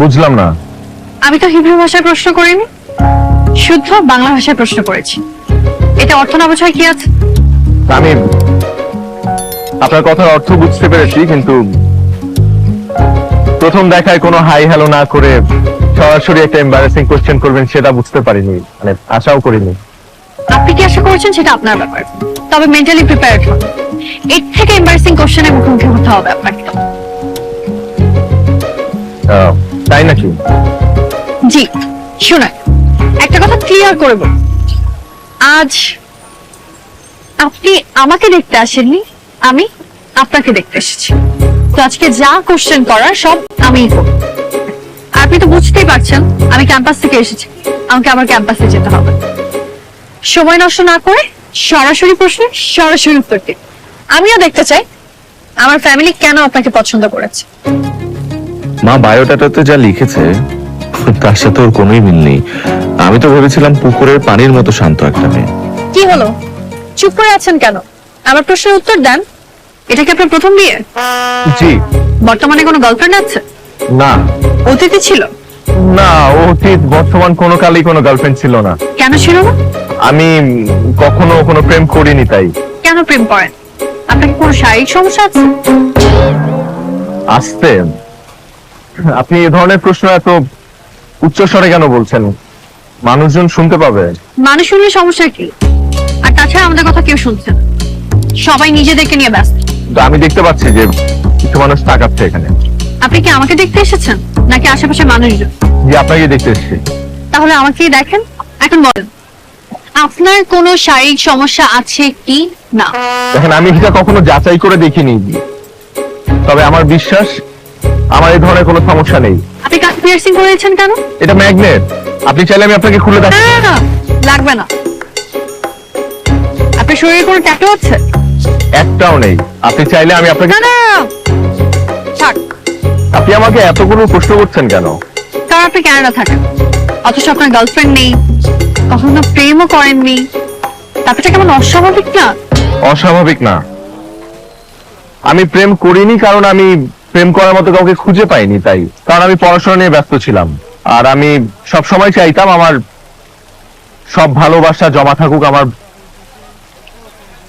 বুঝলাম না। আমি তো হিব্রু ভাষায় প্রশ্ন করিনি। শুদ্ধ বাংলা ভাষায় প্রশ্ন করেছি। এটা অর্থ না বোঝায় কি আছে? আমি আপনার কথার অর্থ বুঝতে পেরেছি কিন্তু প্রথম দেখায় কোনো হাই হ্যালো না করে সরাসরি একটা এম্বারাসিং কোশ্চেন করবেন সেটা বুঝতে পারিনি মানে আশাও করিনি। আপনি কি আশা করেছেন? সেটা আপনার ব্যাপার। তবে মেন্টালি প্রিপেয়ার্ড হন। এর থেকে এম্বারেসিং কোশ্চেনের মুখোমুখি হতে হবে আপনাকে। তাই নাকি? জি শুনে একটা কথা ক্লিয়ার করে বলুন। আজ আপনি আমাকে দেখতে আসেননি, আমি আপনাকে দেখতে এসেছি। তো আজকে যা কোশ্চেন করার সব করব। আপনি তো বুঝতেই পারছেন, আমি ক্যাম্পাস থেকে এসেছি, আমাকে আমার ক্যাম্পাসে যেতে হবে। সময় নষ্ট না করে সরাসরি প্রশ্ন সরাসরি উত্তর দিন। আমিও দেখতে চাই, আমার ফ্যামিলি কেন আপনাকে পছন্দ করেছে? মা বায়োডাটাতে যা লিখেছে তার সাথে ওর কোনোই মিল নেই। আমি তো ভেবেছিলাম পুকুরের পানির মতো শান্ত একটা মেয়ে। কি হলো? চুপ করে আছেন কেন? আমার প্রশ্নের উত্তর দেন। এটা কি আপনার প্রথম বিয়ে? জি। বর্তমানে কোনো গার্লফ্রেন্ড আছে? না। অতীতে ছিল? না অতীত বর্তমান কোনো কালেই কোনো গার্লফ্রেন্ড ছিল না। কেন ছিল না? আমি কখনো কোনো প্রেম করিনি তাই। কেন প্রেম করেন? আপনার কি কোনো শারীরিক সমস্যা আছে? আসতে আপনি এ ধরনের প্রশ্ন এত উচ্চ স্বরে কেন বলছেন? মানুষজন শুনতে পাবে। মানুষ শুনলে সমস্যা কি? আর তাছাড়া আমাদের কথা কেউ শুনছে না। সবাই নিজেদেরকে নিয়ে ব্যস্ত। তো আমি দেখতে পাচ্ছি যে কিছু মানুষ তাকাচ্ছে এখানে। আপনি কি আমাকে দেখতে এসেছেন? নাকি আশেপাশে মানুষজন? যে আপনাকে দেখতে এসেছি। তাহলে আমাকেই দেখেন। এখন বলেন আপনার কোনো শারীরিক সমস্যা আছে কি না? দেখেন আমি এটা কখনো যাচাই করে দেখিনি। তবে আমার বিশ্বাস আমার এই ধরনের কোনো সমস্যা নেই। আপনি কাজ পিয়ার্সিং করেছেন কেন? এটা ম্যাগনেট আপনি চাইলে আমি আপনাকে খুলে দেখ না, না, লাগবে না। আপনার শরীরে কোনো ট্যাটু আছে? একটাও নেই। আপনি চাইলে আমি আপনাকে না না না। থাক। আপনি আমাকে এতগুলো প্রশ্ন করছেন কেন? কারণ আপনি কানাডা থাকেন। অথচ আপনার গার্লফ্রেন্ড নেই। কখনো প্রেমও করেননি। ব্যাপারটা কেমন অস্বাভাবিক না? অস্বাভাবিক না। আমি প্রেম করিনি কারণ আমি প্রেম করার মতো কাউকে খুঁজে পাইনি তাই। কারণ আমি পড়াশোনা নিয়ে ব্যস্ত ছিলাম। আর আমি সব সময় চাইতাম আমার সব ভালোবাসা জমা থাকুক আমার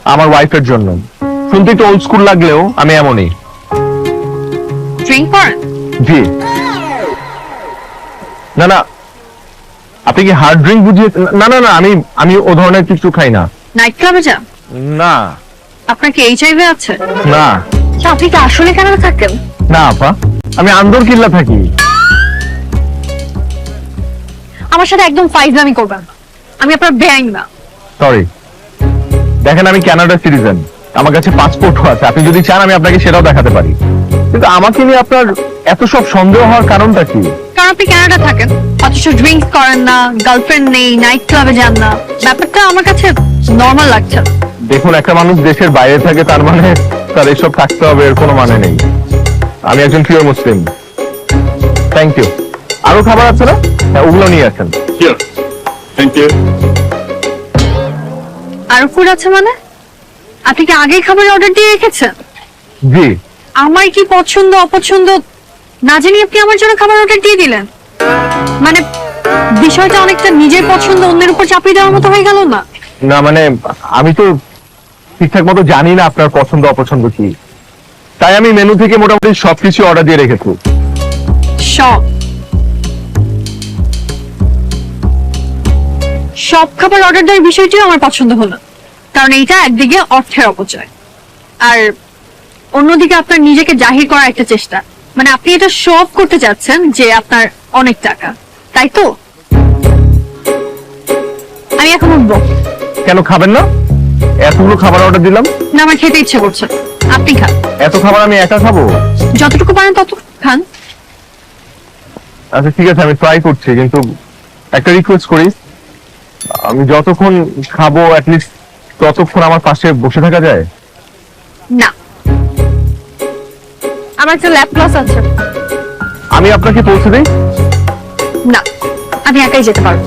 আমার ওয়াইফের জন্য। শুনতে একটু ওল্ড স্কুল লাগলেও আমি এমনই। জি। না না। আপনি কি হার্ড ড্রিঙ্ক বুঝিয়ে না না না আমি আমি ও ধরনের কিছু খাই না। নাইট ক্লাবে যান। না। আপনার কি এইচআইভি আছে? না। আপনি কি আসলে কানাডা থাকেন? না আপা। আমি আন্দর কিল্লা থাকি। আমার সাথে একদম ফাইজলামি করবেন আমি আপনার বেআইন না। সরি দেখেন আমি কানাডা সিটিজেন আমার কাছে পাসপোর্টও আছে। আপনি যদি চান আমি আপনাকে সেটাও দেখাতে পারি। কিন্তু আমাকে নিয়ে আপনার এত সব সন্দেহ হওয়ার কারণটা কি? কারণ আপনি কানাডা থাকেন। অথচ ড্রিঙ্কস করেন না গার্লফ্রেন্ড নেই নাইট ক্লাবে যান না। ব্যাপারটা আমার কাছে নর্মাল লাগছে দেখুন একটা মানুষ দেশের বাইরে থাকে তার মানে তার এসব থাকতে হবে এর কোনো মানে নেই। আমি একজন প্রিয় মুসলিম থ্যাংক ইউ আরও খাবার আছে না? হ্যাঁ ওগুলো নিয়ে আসেন. Thank you. আরও ফুড আছে মানে? আপনি কি আগেই খাবার অর্ডার দিয়ে রেখেছেন? জি। আমার কি পছন্দ অপছন্দ না জানি আপনি আমার জন্য খাবার অর্ডার দিয়ে দিলেন? মানে বিষয়টা অনেকটা নিজের পছন্দ অন্যের উপর চাপিয়ে দেওয়ার মতো হয়ে গেল না? না মানে আমি তো ঠিকঠাক মতো জানি না আপনার পছন্দ অপছন্দ কি। তাই আমি মেনু থেকে মোটামুটি সবকিছু অর্ডার দিয়ে রেখেছি। সব। সব খাবার অর্ডার দেওয়ার বিষয়টিও আমার পছন্দ হলো কারণ এইটা একদিকে অর্থের অপচয়। আর অন্যদিকে আপনার নিজেকে জাহির করার একটা চেষ্টা। মানে আপনি এটা সব করতে চাচ্ছেন যে আপনার অনেক টাকা তাই তো? আমি এখন উঠবো। কেন খাবেন না? এতগুলো খাবার অর্ডার দিলাম। না আমার খেতে ইচ্ছে করছে না। আপনি খান। এত খাবার আমি একা খাব? যতটুকু পারেন ততটুকু খান। আচ্ছা ঠিক আছে আমি ট্রাই করছি কিন্তু একটা রিকোয়েস্ট করি। আমি যতক্ষণ খাব অ্যাটলিস্ট ততক্ষণ আমার পাশে বসে থাকা যায়? না। আমার একটা ল্যাপ ক্লাস আছে। আমি আপনাকে পৌঁছে দিই? না আমি একাই যেতে পারব।